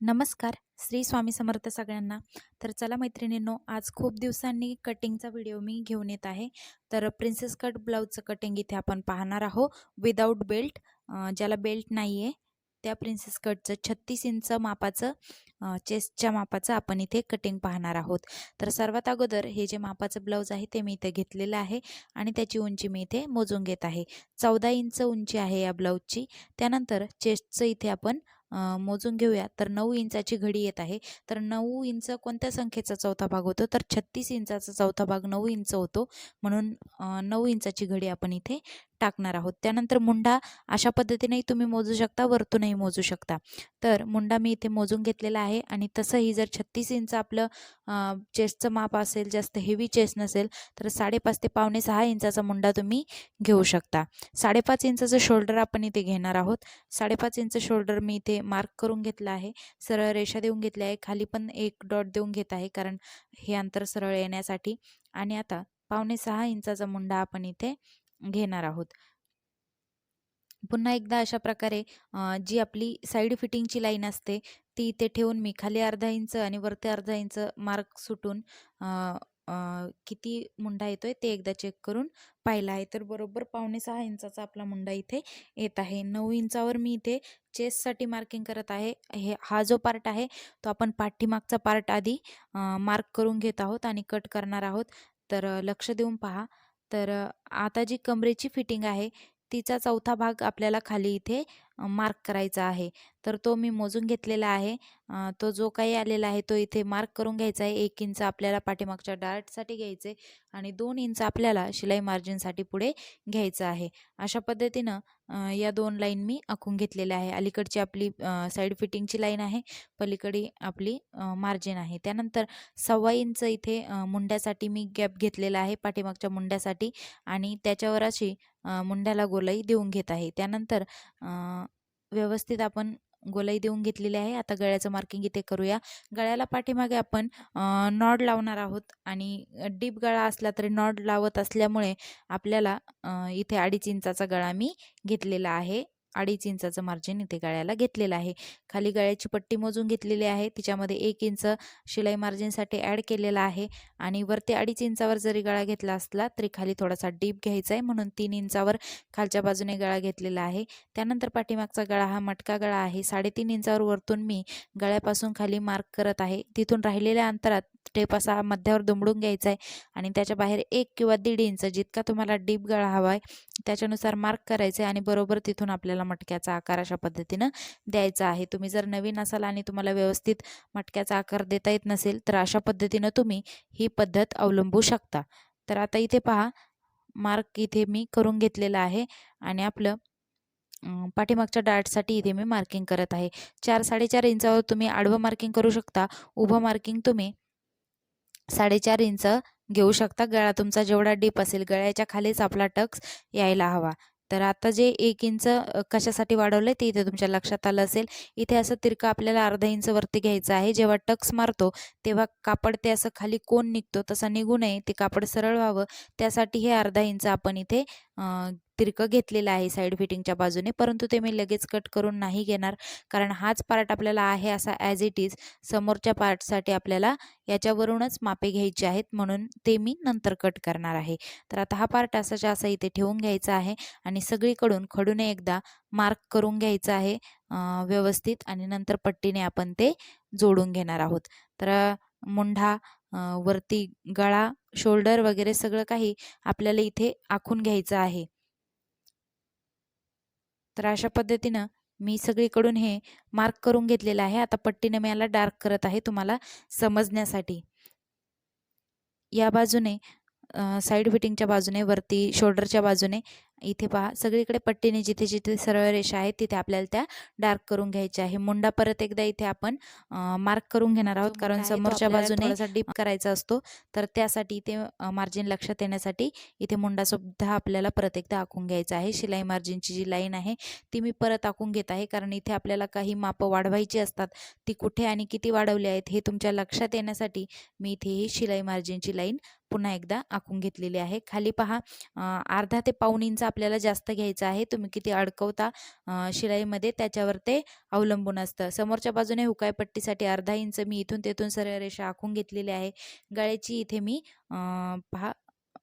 नमस्कार श्री स्वामी समर्थ सगळ्यांना. तर चला मैत्रिणींनो आज खूप दिवसांनी कटिंगचा व्हिडिओ मी घेऊन येत आहे. तर प्रिन्सेस कट ब्लाऊजचं कटिंग इथे आपण पाहणार आहोत. विदाऊट बेल्ट ज्याला बेल्ट नाही आहे त्या प्रिन्सेस कटचं छत्तीस इंच मापाचं चेस्टच्या मापाचं आपण इथे कटिंग पाहणार आहोत. तर सर्वात अगोदर हे जे मापाचं ब्लाऊज आहे ते मी इथे घेतलेलं आहे आणि त्याची उंची मी इथे मोजून घेत आहे. चौदा इंच उंची आहे या ब्लाऊजची त्यानंतर चेस्टचं इथे आपण मोजून घेऊया. तर नऊ इंचाची घडी येत आहे. तर नऊ इंच कोणत्या संख्येचा चौथा भाग होतो? तर छत्तीस इंचाचा चौथा भाग नऊ इंच होतो. म्हणून नऊ इंचाची घडी आपण इथे टाकणार आहोत. त्यानंतर मुंडा अशा पद्धतीनेही तुम्ही मोजू शकता वरतूनही मोजू शकता. तर मुंडा मी इथे मोजून घेतलेला आहे आणि तसंही जर छत्तीस इंच आपलं चेस्टचं माप असेल जास्त हेवी चेस्ट नसेल तर साडेपाच ते पावणे सहा इंचाचा मुंडा तुम्ही घेऊ शकता. साडेपाच इंचाचं शोल्डर आपण इथे घेणार आहोत. साडेपाच इंच शोल्डर मी इथे मार्क करून घेतला आहे. सरळ रेषा देऊन घेतली आहे. खाली पण एक डॉट देऊन घेत आहे कारण हे अंतर सरळ येण्यासाठी. आणि आता पावणे सहा इंचाचा मुंडा आपण इथे घेणार आहोत. पुन्हा एकदा अशा प्रकारे जी आपली साईड फिटिंगची लाईन असते ती इथे ठेवून मी खाली अर्धा इंच आणि वरती अर्धा इंच मार्क सुटून किती मुंडा येतोय ते एकदा चेक करून पाहिला आहे. तर बरोबर पावणे सहा इंचाचा आपला मुंडा इथे येत आहे. नऊ इंचावर मी इथे चेस्टसाठी मार्किंग करत आहे. हे हा जो पार्ट आहे तो आपण पाठीमागचा पार्ट आधी मार्क करून घेत आहोत आणि कट करणार आहोत. तर लक्ष देऊन पहा. तर आता जी कमरेची फिटिंग आहे तिचा चौथा भाग आपल्याला खाली इथे मार्क करायचा आहे. तर तो मी मोजून घेतलेला आहे. तो जो काही आलेला आहे तो इथे मार्क करून घ्यायचा आहे. एक इंच आपल्याला पाठीमागच्या डार्टसाठी घ्यायचे आणि दोन इंच आपल्याला शिलाई मार्जिनसाठी पुढे घ्यायचं आहे. अशा पद्धतीनं या दोन लाईन मी आखून घेतलेल्या आहे. अलीकडची आपली साईड फिटिंगची लाईन आहे. पलीकडे आपली मार्जिन आहे. त्यानंतर सव्वा इंच इथे मुंड्यासाठी मी गॅप घेतलेला आहे. पाठीमागच्या मुंड्यासाठी आणि त्याच्यावर अशी मुंड्याला गोलाई देऊन घेत आहे. त्यानंतर व्यवस्थित आपण गोलाई देऊन घेतलेली आहे. आता गळ्याचं मार्किंग इथे करूया. गळ्याला पाठीमागे आपण नॉड लावणार आहोत आणि डीप गळा असला तरी नॉड लावत असल्यामुळे आपल्याला इथे अडीच इंचाचा गळा मी घेतलेला आहे. अडीच इंचाचं मार्जिन इथे गळ्याला घेतलेलं आहे. खाली गळ्याची पट्टी मोजून घेतलेली आहे. तिच्यामध्ये एक इंच शिलाई मार्जिनसाठी ॲड केलेला आहे. आणि वरती अडीच इंचावर जरी गळा घेतला असला तरी खाली थोडासा डीप घ्यायचा आहे. म्हणून तीन इंचावर खालच्या बाजूने गळा घेतलेला आहे. त्यानंतर पाठीमागचा गळा हा मटका गळा आहे. साडेतीन इंचावर वरतून मी गळ्यापासून खाली मार्क करत आहे. तिथून राहिलेल्या अंतरात टेप असा मध्यावर दुमडून घ्यायचा आहे आणि त्याच्या बाहेर एक किंवा दीड इंच जितका तुम्हाला डीप गळा हवा आहे त्याच्यानुसार मार्क करायचं आहे आणि बरोबर तिथून आपल्याला मटक्याचा आकार अशा पद्धतीनं द्यायचा आहे. तुम्ही जर नवीन असाल आणि तुम्हाला व्यवस्थित मटक्याचा आकार देता येत नसेल तर अशा पद्धतीनं तुम्ही ही पद्धत अवलंबू शकता. तर आता इथे पहा मार्क इथे मी करून घेतलेला आहे आणि आपलं पाठीमागच्या डार्टसाठी इथे मी मार्किंग करत आहे. चार साडेचार इंचावर तुम्ही आडवं मार्किंग करू शकता. उभं मार्किंग तुम्ही साडेचार इंच घेऊ शकता. गळा तुमचा जेवढा डीप असेल गळ्याच्या खालीच आपला टक्स यायला हवा. तर आता जे एक इंच कशासाठी वाढवलं आहे ते इथे तुमच्या लक्षात आलं असेल. इथे असं तिरका आपल्याला अर्धा इंच वरती घ्यायचं आहे. जेव्हा टक्स मारतो तेव्हा कापड ते असं खाली कोण निघतो तसा निघू नये. ते कापड सरळ व्हावं. त्यासाठी हे अर्धा इंच आपण इथे तिरकं घेतलेलं आहे साईड फिटिंगच्या बाजूने परंतु ते मी लगेच कट करून नाही घेणार. कारण हाच पार्ट आपल्याला आहे असा ॲज इट इज समोरच्या पार्टसाठी आपल्याला याच्यावरूनच मापे घ्यायचे आहेत म्हणून ते मी नंतर कट करणार आहे. तर आता हा पार्ट असाच्या असा इथे ठेवून घ्यायचा आहे. आणि सगळीकडून खडूने एकदा मार्क करून घ्यायचं आहे व्यवस्थित. आणि नंतर पट्टीने आपण ते जोडून घेणार आहोत. तर मुंढा वरती गळा शोल्डर वगैरे सगळं काही आपल्याला इथे आखून घ्यायचं आहे. तर अशा पद्धतीनं मी सगळीकडून हे मार्क करून घेतलेलं आहे. आता पट्टीने मी याला डार्क करत आहे तुम्हाला समजण्यासाठी. या बाजूने साईड फिटिंगच्या बाजूने वरती शोल्डरच्या बाजूने इथे पहा सगळीकडे पट्टीने जिथे जिथे सरळ रेषा आहेत तिथे आपल्याला त्या डार्क करून घ्यायच्या आहे. मुंडा परत एकदा इथे आपण मार्क करून घेणार आहोत कारण समोरच्या बाजूने डीप करायचा असतो. तर त्यासाठी इथे मार्जिन लक्षात येण्यासाठी इथे मुंडा सुद्धा आपल्याला परत एकदा आखून घ्यायचा आहे. शिलाई मार्जिनची जी लाईन आहे ती मी परत आखून घेत आहे कारण इथे आपल्याला काही मापं वाढवायची असतात. ती कुठे आणि किती वाढवली आहेत हे तुमच्या लक्षात येण्यासाठी मी इथे ही शिलाई मार्जिनची लाईन पुन्हा एकदा आखून घेतलेली आहे. खाली पहा अर्धा ते पाऊण इंच आपल्याला जास्त घ्यायचं आहे. तुम्ही किती अडकवता शिलाईमध्ये त्याच्यावर ते अवलंबून असतं. समोरच्या बाजूने हुकाय पट्टीसाठी अर्धा इंच मी इथून तेथून सरळ रेषा आखून घेतलेली आहे. गळ्याची इथे मी पहा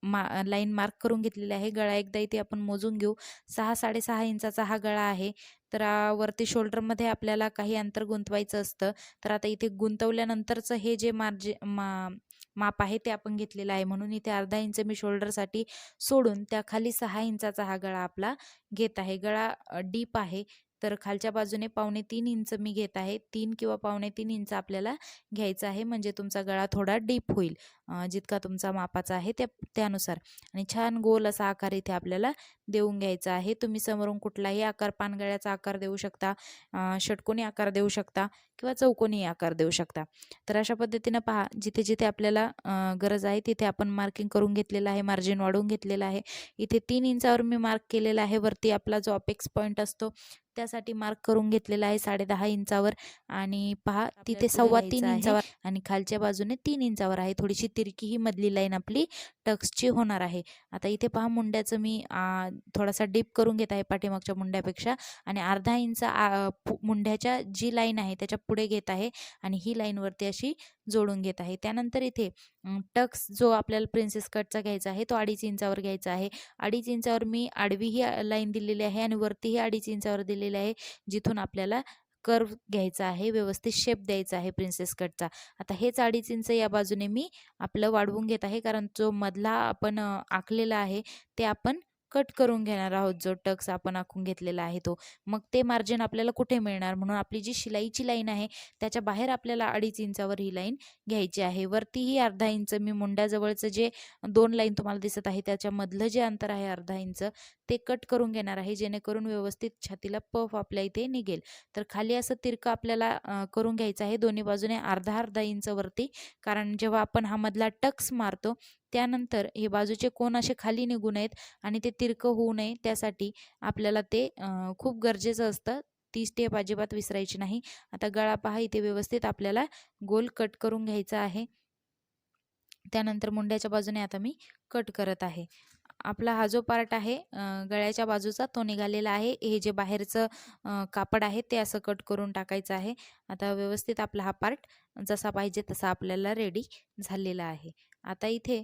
मा लाईन मार्क करून घेतलेली आहे. गळा एकदा इथे आपण मोजून घेऊ. सहा साडेसहा इंचाचा हा गळा आहे. तर वरती शोल्डरमध्ये आपल्याला काही अंतर गुंतवायचं असतं. तर आता इथे गुंतवल्यानंतरचं हे जे मार्जे मा माप आहे ते आपण घेतलेलं आहे. म्हणून इथे अर्धा इंच मी शोल्डरसाठी सोडून त्या खाली सहा इंचाचा हा गळा आपला घेत आहे. गळा डीप आहे. तर खालच्या बाजूने पावणे तीन इंच मी घेत आहे. तीन किंवा पावणे तीन इंच आपल्याला घ्यायचं आहे. म्हणजे तुमचा गळा थोडा डीप होईल. जितका तुमचा मापाचा आहे त्या त्यानुसार. आणि छान गोल असा आकार इथे आपल्याला देऊन घ्यायचा आहे. तुम्ही समोरून कुठलाही आकार पानगळ्याचा आकार देऊ शकता. षटकोनी आकार देऊ शकता किंवा चौकोनी आकार देऊ शकता. तर अशा पद्धतीनं पहा जिथे जिथे आपल्याला गरज आहे तिथे आपण मार्किंग करून घेतलेलं आहे. मार्जिन वाढवून घेतलेलं आहे. इथे तीन इंचावर मी मार्क केलेला आहे. वरती आपला जो अपेक्स पॉईंट असतो त्यासाठी मार्क करून घेतलेला आहे साडे दहा इंचावर. आणि पहा तिथे सव्वा तीन इंचावर आणि खालच्या बाजूने तीन इंचावर आहे. थोडीशी तिरकी ही मधली लाईन आपली टक्सची होणार आहे. आता इथे पहा मुंड्याचं मी थोडासा डीप करून घेत आहे पाठीमागच्या मुंड्यापेक्षा. आणि अर्धा इंच मुंड्याच्या जी लाईन आहे त्याच्या पुढे घेत आहे आणि ही लाईनवरती अशी जोडून घेत आहे. त्यानंतर इथे टक्स जो आपल्याला प्रिन्सेस कटचा घ्यायचा आहे तो अडीच इंचावर घ्यायचा आहे. अडीच इंचावर मी आडवी ही लाईन दिलेली आहे आणि वरतीही अडीच इंचावर दिलेली आहे जिथून आपल्याला कर्व घ्यायचा आहे व्यवस्थित शेप द्यायचा आहे प्रिन्सेस कटचा आता हेच अडीच इंच या बाजूने मी आपलं वाढवून घेत आहे कारण जो मधला आपण आखलेला आहे ते आपण कट करून घेणार आहोत जो टक्स आपण आखून घेतलेला आहे तो. मग ते मार्जिन आपल्याला कुठे मिळणार? म्हणून आपली जी शिलाईची लाईन आहे त्याच्या बाहेर आपल्याला अडीच इंचावर ही लाईन घ्यायची आहे. वरतीही अर्धा इंच मी मुंड्याजवळचं जे दोन लाईन तुम्हाला दिसत आहे त्याच्यामधलं जे अंतर आहे अर्धा इंच ते कट करून घेणार आहे जेणेकरून व्यवस्थित छातीला पफ आपल्या इथे निघेल. तर खाली असं तिरकं आपल्याला करून घ्यायचं आहे दोन्ही बाजूने अर्धा अर्धा इंच वरती. कारण जेव्हा आपण हा मधला टक्स मारतो त्यानंतर हे बाजूचे कोण असे खाली निघू नयेत आणि ते तिरकं होऊ नये. त्यासाठी आपल्याला ते खूप गरजेचं असतं. ती स्टेप अजिबात विसरायची नाही. आता गळा पहा इथे व्यवस्थित आपल्याला गोल कट करून घ्यायचा आहे. त्यानंतर मुंड्याच्या बाजूने आता मी कट करत आहे. आपला हा जो पार्ट आहे गळ्याच्या बाजूचा तो निघालेला आहे. हे जे बाहेरचं कापड आहे ते असं कट करून टाकायचं आहे. आता व्यवस्थित आपला हा पार्ट जसा पाहिजे तसा आपल्याला रेडी झालेला आहे. आता इथे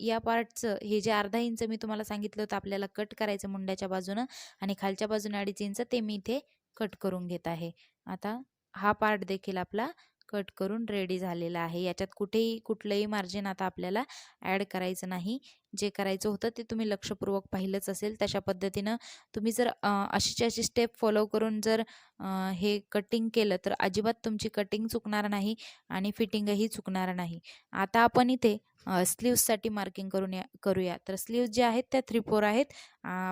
या पार्टचं हे जे अर्धा इंच मी तुम्हाला सांगितलं होतं आपल्याला कट करायचं मुंड्याच्या बाजूनं आणि खालच्या बाजूने अडीच इंच ते मी इथे कट करून घेत आहे. आता हा पार्ट देखील आपला कट करून रेडी झालेला आहे. याच्यात कुठेही कुठलंही मार्जिन आता आपल्याला ॲड करायचं नाही. जे करायचं होतं ते तुम्ही लक्षपूर्वक पाहिलंच असेल. तशा पद्धतीनं तुम्ही जर अ, अशी स्टेप फॉलो करून जर हे कटिंग केलं तर अजिबात तुमची कटिंग चुकणार नाही आणि फिटिंगही चुकणार नाही. आता आपण इथे स्लीव्ससाठी मार्किंग करून या करूया. तर स्लीव्स जे आहेत त्या थ्री फोर आहेत.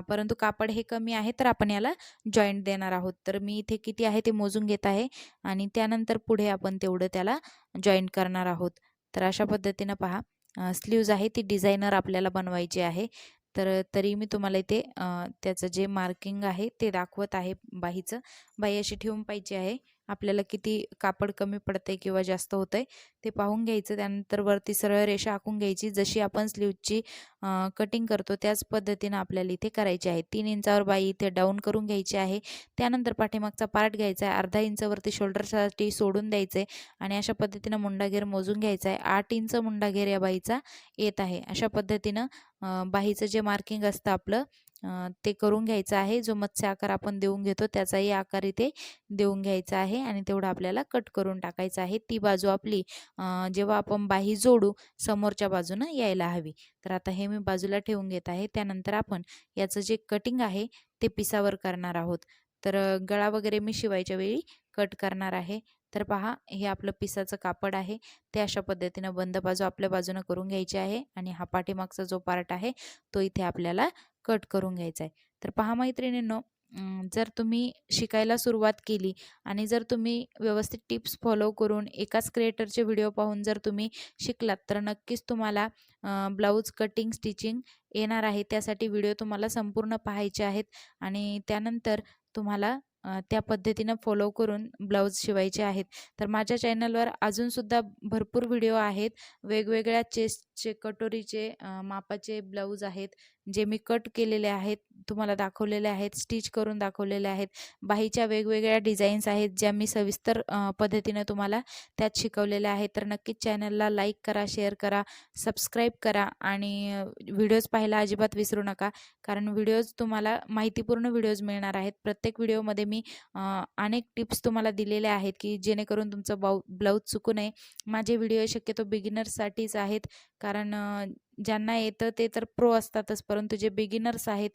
परंतु कापड हे कमी आहे तर आपण याला जॉईंट देणार आहोत. तर मी इथे किती आहे ते मोजून घेत आहे आणि त्यानंतर पुढे आपण तेवढं त्याला जॉईंट करणार आहोत. तर अशा पद्धतीनं पहा. स्लीव्ज आहे ती डिझायनर आपल्याला बनवायची आहे. तर तरी मी तुम्हाला इथे त्याचं जे मार्किंग आहे ते दाखवत आहे बाहीचं. बाही अशी ठेवून पाहिजे आहे. आपल्याला किती कापड कमी पडतंय किंवा जास्त होतंय ते पाहून घ्यायचं. त्यानंतर वरती सरळ रेषा आखून घ्यायची. जशी आपण स्लीवची कटिंग करतो त्याच पद्धतीनं आपल्याला इथे करायची आहे. तीन इंचावर बाई इथे डाऊन करून घ्यायची आहे. त्यानंतर पाठीमागचा पार्ट घ्यायचा आहे. अर्धा इंचवरती शोल्डरसाठी सोडून द्यायचं आहे आणि अशा पद्धतीनं मुंडाघेर मोजून घ्यायचा आहे. आठ इंच मुंडाघेर या बाईचा येत आहे. अशा पद्धतीनं बाईचं बाहीचं जे मार्किंग असतं आपलं ते करून घ्यायचं आहे. जो मत्स्य आकार आपण देऊन घेतो त्याचाही आकार इथे देऊन घ्यायचा आहे आणि तेवढं आपल्याला कट करून टाकायचं आहे. ती बाजू आपली जेव्हा आपण बाही जोडू समोरच्या बाजूनं यायला हवी. तर आता हे मी बाजूला ठेवून घेत आहे. त्यानंतर आपण याचं जे कटिंग आहे ते पिसावर करणार आहोत. तर गळा वगैरे मी शिवायच्या वेळी कट करणार आहे. तर पहा हे आपलं पिसाचं कापड आहे. ते अशा पद्धतीनं बंद बाजू आपल्या बाजूनं करून घ्यायची आहे आणि हा पाठीमागचा जो पार्ट आहे तो इथे आपल्याला कट करून घ्यायचा आहे तर पहा मैत्रिणींनो जर तुम्ही शिकायला सुरुवात केली आणि जर तुम्ही व्यवस्थित टिप्स फॉलो करून एकाच क्रिएटरचे व्हिडिओ पाहून जर तुम्ही शिकलात तर नक्कीच तुम्हाला ब्लाऊज कटिंग स्टिचिंग येणार आहे. त्यासाठी व्हिडिओ तुम्हाला संपूर्ण पाहायचे आहेत आणि त्यानंतर तुम्हाला त्या पद्धतीनं फॉलो करून ब्लाऊज शिवायचे आहेत. तर माझ्या चॅनलवर अजूनसुद्धा भरपूर व्हिडिओ आहेत. वेगवेगळ्या चेस्टचे कटोरीचे मापाचे ब्लाऊज आहेत. जे मी कट केलेले आहेत तुम्हाला दाखवलेले आहेत स्टिच करून दाखवलेले आहेत. बाहीच्या वेगवेगळ्या डिझाईन्स आहेत ज्या मी सविस्तर पद्धतीनं तुम्हाला त्यात शिकवलेल्या आहेत. तर नक्कीच चॅनलला लाईक करा शेअर करा सबस्क्राईब करा आणि व्हिडिओज पाहायला अजिबात विसरू नका. कारण व्हिडिओज तुम्हाला माहितीपूर्ण व्हिडिओज मिळणार आहेत. प्रत्येक व्हिडिओमध्ये मी अनेक टिप्स तुम्हाला दिलेल्या आहेत की जेणेकरून तुमचं बाऊ ब्लाऊज चुकू नये. माझे व्हिडिओ शक्यतो बिगिनर्ससाठीच आहेत. कारण ज्यांना येतं ते तर प्रो असतातच परंतु जे बिगिनर्स आहेत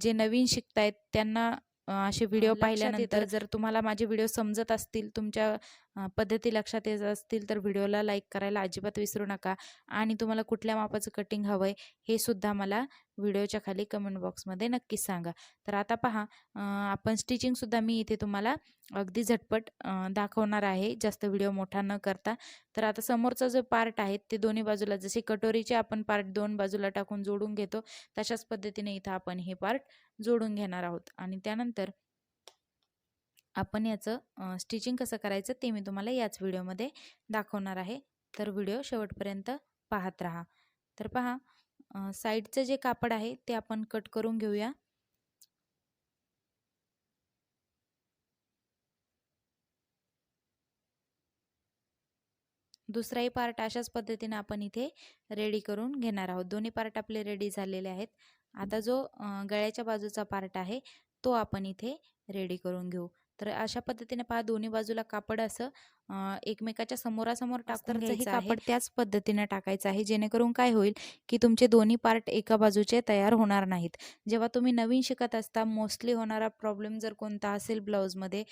जे नवीन शिकतायत त्यांना असे व्हिडिओ लक्षात पाहिल्यानंतर. जर तुम्हाला माझे व्हिडिओ समजत असतील तुमच्या पद्धती लक्षात येत असतील तर व्हिडिओला लाईक करायला अजिबात विसरू नका. आणि तुम्हाला कुठल्या मापाचं कटिंग हवं आहे हे सुद्धा मला व्हिडिओच्या खाली कमेंट बॉक्समध्ये नक्कीच सांगा. तर आता पहा आपण स्टिचिंगसुद्धा मी इथे तुम्हाला अगदी झटपट दाखवणार आहे. जास्त व्हिडिओ मोठा न करता. तर आता समोरचा जो पार्ट आहे ते दोन्ही बाजूला जसे कटोरीचे आपण पार्ट दोन बाजूला टाकून जोडून घेतो तशाच पद्धतीने इथं आपण हे पार्ट जोडून घेणार आहोत. आणि त्यानंतर आपण याचं स्टिचिंग कसं करायचं ते मी तुम्हाला याच व्हिडिओमध्ये दाखवणार आहे. तर व्हिडिओ शेवटपर्यंत पाहत राहा. तर पहा साईडचं जे कापड आहे ते आपण कट करून घेऊया. दुसराही पार्ट अशाच पद्धतीने आपण इथे रेडी करून घेणार आहोत. दोन्ही पार्ट आपले रेडी झालेले आहेत. आता जो गळ्याच्या बाजूचा पार्ट आहे तो आपण इथे रेडी करून घेऊ. तर अशा पद्धतीने पहा दोन्ही बाजूला कापड असं एकमेकाच्या समोरासमोर टाकून घ्यायचं कापड त्याच पद्धतीने टाकायचं आहे? जेणेकरून काय होईल की तुमचे दोन्ही पार्ट एका बाजूचे तयार होणार नाहीत. जेव्हा तुम्ही नवीन शिकत असता मोस्टली होणारा प्रॉब्लेम जर कोणता असेल ब्लाऊजमध्ये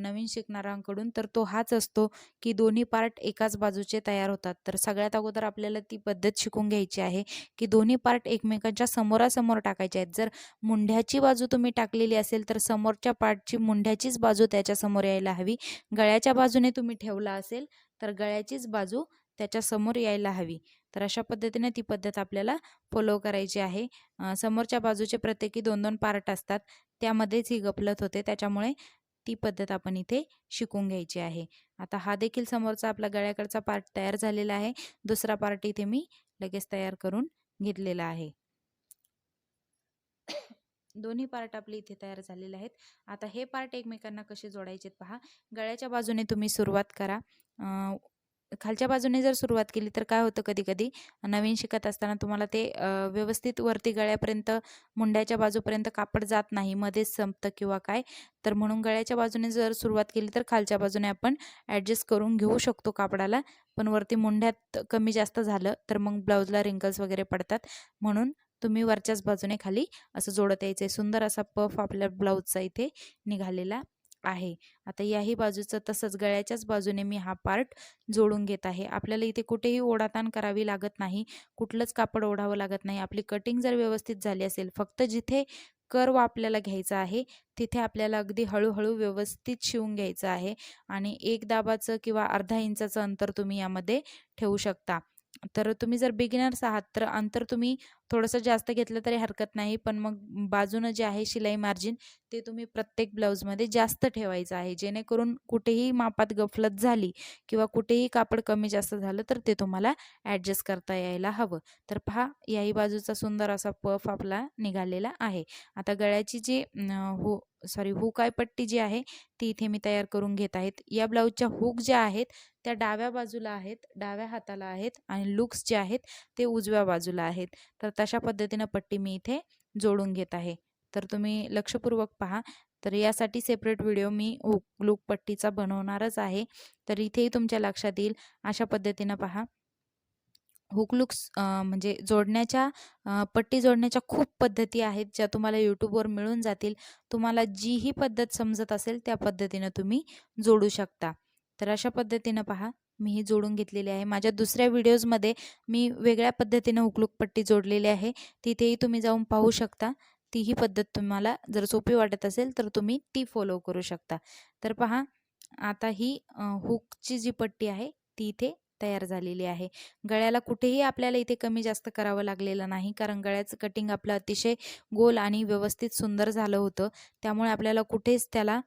नवीन शिकणाऱ्यांकडून तर तो हाच असतो की दोन्ही पार्ट एकाच बाजूचे तयार होतात. तर सगळ्यात अगोदर आपल्याला ती पद्धत शिकून घ्यायची आहे की दोन्ही पार्ट एकमेकांच्या समोरासमोर टाकायचे आहेत. जर मुंढ्याची बाजू तुम्ही टाकलेली असेल तर समोरच्या पार्टची मुंढ्याचीच बाजू त्याच्यासमोर यायला हवी. गळ्याच्या बाजूने तुम्ही ठेवला असेल तर गळ्याचीच बाजू त्याच्यासमोर यायला हवी. तर अशा पद्धतीने ती पद्धत आपल्याला फॉलो करायची आहे. समोरच्या बाजूचे प्रत्येकी दोन दोन पार्ट असतात. त्यामध्येच ही गपलत होते. त्याच्यामुळे ती पद्धत आपण इथे शिकून घ्यायची आहे. आता हा देखील समोरचा आपला गळ्याकडचा पार्ट तयार झालेला आहे. दुसरा पार्ट इथे मी लगेच तयार करून घेतलेला आहे. दोन्ही पार्ट आपले इथे तयार झालेले आहेत. आता हे पार्ट एकमेकांना कसे जोडायचे पहा. गळ्याच्या बाजूने तुम्ही सुरुवात करा. खालच्या बाजूने जर सुरुवात केली तर काय होतं कधी कधी नवीन शिकत असताना तुम्हाला ते व्यवस्थित वरती गळ्यापर्यंत मुंड्याच्या बाजूपर्यंत कापड जात नाही मध्येच संपतं किंवा काय? तर म्हणून गळ्याच्या बाजूने जर सुरुवात केली तर खालच्या बाजूने आपण ॲडजस्ट करून घेऊ शकतो कापडाला. पण वरती मुंड्यात कमी जास्त झालं तर मग ब्लाऊजला रिंकल्स वगैरे पडतात. म्हणून तुम्ही वरच्याच बाजूने खाली असं जोडत यायचं आहे सुंदर असा पफ आपल्या ब्लाऊजचा इथे निघालेला आहे. आता याही बाजूचं तसंच गळ्याच्याच बाजूने मी हा पार्ट जोडून घेत आहे. आपल्याला इथे कुठेही ओढाताण करावी लागत नाही. कुठलंच कापड ओढावं लागत नाही. आपली कटिंग जर व्यवस्थित झाली असेल फक्त जिथे कर्व आपल्याला घ्यायचा आहे तिथे आपल्याला अगदी हळूहळू व्यवस्थित शिवून घ्यायचं आहे आणि एक दाबाचं किंवा अर्धा इंचाचं अंतर तुम्ही यामध्ये ठेवू शकता. तर तुम्ही जर बिगिनर्स आहात तर अंतर तुम्ही थोडंसं जास्त घेतलं तरी हरकत नाही. पण मग बाजूनं जे आहे शिलाई मार्जिन ते तुम्ही प्रत्येक ब्लाऊजमध्ये जास्त ठेवायचं आहे. जेणेकरून कुठेही मापात गफलत झाली किंवा कुठेही कापड कमी जास्त झालं तर ते तुम्हाला ॲडजस्ट करता यायला हवं. तर पहा याही बाजूचा सुंदर असा पफ आपला निघालेला आहे. आता गळ्याची जी हो सॉरी हुक आय पट्टी जी आहे ती इथे मी तयार करून घेत आहेत. या ब्लाऊजच्या हुक ज्या आहेत त्या डाव्या बाजूला आहेत डाव्या हाताला आहेत आणि लुक्स जे आहेत ते उजव्या बाजूला आहेत. तर तशा पद्धतीनं पट्टी मी इथे जोडून घेत आहे. तर तुम्ही लक्षपूर्वक पहा. तर यासाठी सेपरेट व्हिडिओ मी हुक लूक पट्टीचा बनवणारच आहे. तर इथेही तुमच्या लक्षात येईल. अशा पद्धतीनं पहा. हुकलुक्स म्हणजे जोडण्याच्या पट्टी जोडण्याच्या खूप पद्धती आहेत ज्या तुम्हाला यूट्यूबवर मिळून जातील. तुम्हाला जीही पद्धत समजत असेल त्या पद्धतीनं तुम्ही जोडू शकता. तर अशा पद्धतीनं पहा. मी ही जोडून घेतलेली आहे. माझ्या दुसऱ्या व्हिडिओजमध्ये मी वेगळ्या पद्धतीनं हुकलूक पट्टी जोडलेली आहे. तिथेही तुम्ही जाऊन पाहू शकता. तीही पद्धत तुम्हाला जर सोपी वाटत असेल तर तुम्ही ती फॉलो करू शकता. तर पहा आता ही हुकची जी पट्टी आहे ती इथे तयार झालेली आहे. गळ्याला कुठेही आपल्याला इथे कमी जास्त करावं लागलेलं नाही कारण गळ्याचं कटिंग आपलं अतिशय गोल आणि व्यवस्थित सुंदर झालं होतं. त्यामुळे आपल्याला कुठेच त्याला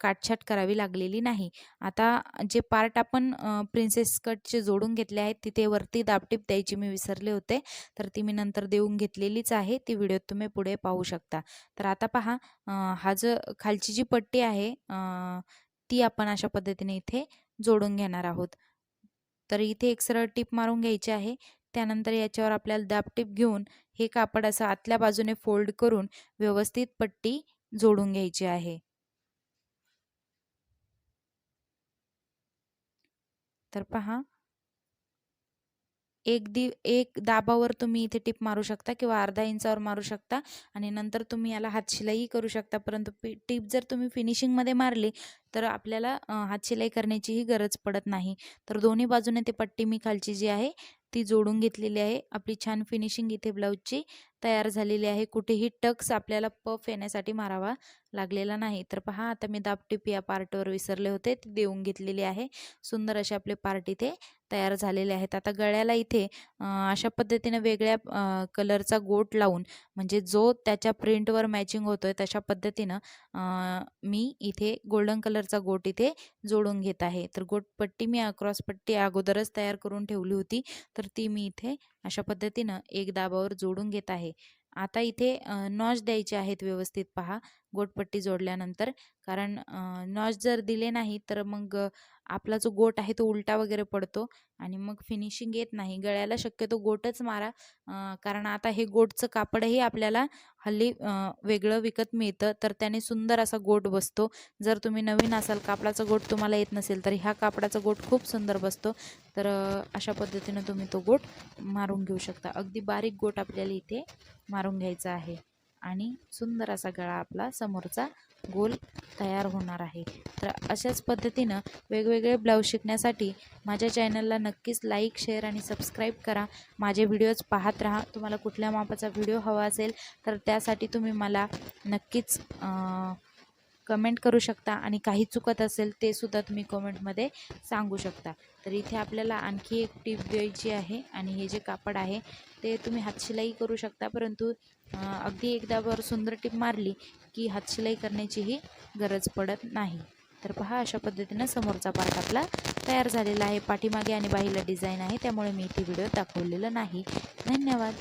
काटछाट करावी लागलेली नाही. आता जे पार्ट आपण प्रिन्सेस कटचे जोडून घेतले आहेत तिथे वरती दाबटीप द्यायची मी विसरले होते. तर ती मी नंतर देऊन घेतलेलीच आहे. ती व्हिडिओत तुम्ही पुढे पाहू शकता. तर आता पहा हा जो खालची जी पट्टी आहे ती आपण अशा पद्धतीने इथे जोडून घेणार आहोत. तर इथे एक सरळ टीप मारून घ्यायची आहे. त्यानंतर याच्यावर आपल्याला दाब टीप घेऊन हे कापड असं आतल्या बाजूने फोल्ड करून व्यवस्थित पट्टी जोडून घ्यायची आहे. तर पहा एक दि एक दाबावर तुम्ही इथे टिप मारू शकता किंवा अर्धा इंचावर मारू शकता आणि नंतर तुम्ही याला हातशिलाई करू शकता. परंतु पि टिप जर तुम्ही फिनिशिंगमध्ये मारली तर आपल्याला हातशिलाई करण्याचीही गरज पडत नाही. तर दोन्ही बाजूने ते पट्टी मी खालची जी आहे ती जोडून घेतलेली आहे. आपली छान फिनिशिंग इथे ब्लाऊजची तयार झालेली आहे. कुठेही टक्स आपल्याला पफ येण्यासाठी मारावा लागलेला नाही. तर पहा आता मी दाबटीप या पार्टवर विसरले होते. ती देऊन घेतलेली आहे. सुंदर असे आपले पार्ट इथे तयार झालेले आहेत. आता गळ्याला इथे अशा पद्धतीने वेगळ्या कलरचा गोट लावून म्हणजे जो त्याच्या प्रिंटवर मॅचिंग होतोय तशा पद्धतीनं मी इथे गोल्डन कलरचा गोट इथे जोडून घेत आहे. तर गोटपट्टी मी अक्रॉस पट्टी अगोदरच तयार करून ठेवली होती. तर ती मी इथे अशा पद्धतीनं एक दाबावर जोडून घेत आहे. आता इथे नॉच द्यायचे आहेत व्यवस्थित पहा. गोटपट्टी जोडल्यानंतर. कारण नॉच जर दिले नाही तर मग आपला जो गोट आहे तो उलटा वगैरे पडतो आणि मग फिनिशिंग येत नाही. गळ्याला शक्यतो गोटच मारा कारण आता हे गोटचं कापडही आपल्याला हल्ली वेगळं विकत मिळतं. तर त्याने सुंदर असा गोट बसतो. जर तुम्ही नवीन असाल कापडाचा गोट तुम्हाला येत नसेल तर ह्या कापडाचा गोट खूप सुंदर बसतो. तर अशा पद्धतीनं तुम्ही तो गोट मारून घेऊ शकता. अगदी बारीक गोट आपल्याला इथे मारून घ्यायचा आहे. आणि सुंदर असा गळा आपला समोरचा गोल तयार होणार आहे. तर अशाच पद्धतीनं वेगवेगळे ब्लाऊज शिकण्यासाठी माझ्या चॅनलला नक्कीच लाईक शेअर आणि सबस्क्राईब करा. माझे व्हिडिओज पाहत राहा. तुम्हाला कुठल्या मापाचा व्हिडिओ हवा असेल तर त्यासाठी तुम्ही मला नक्कीच कमेंट करू शकता आणि काही चुकत असेल ते सुद्धा तुम्ही कमेंटमध्ये सांगू शकता. तर इथे आपल्याला आणखी एक टीप द्यायची आहे आणि हे जे कापड आहे ते तुम्ही हातशिलाई करू शकता. परंतु अगदी एकदा वर सुंदर टीप मारली की हातशिलाई करण्याचीही गरज पडत नाही. तर पहा अशा पद्धतीनं समोरचा पार्ट आपला तयार झालेला आहे. पाठीमागे आणि बाहीला डिझाईन आहे त्यामुळे मी इथे व्हिडिओ दाखवलेलं नाही. धन्यवाद.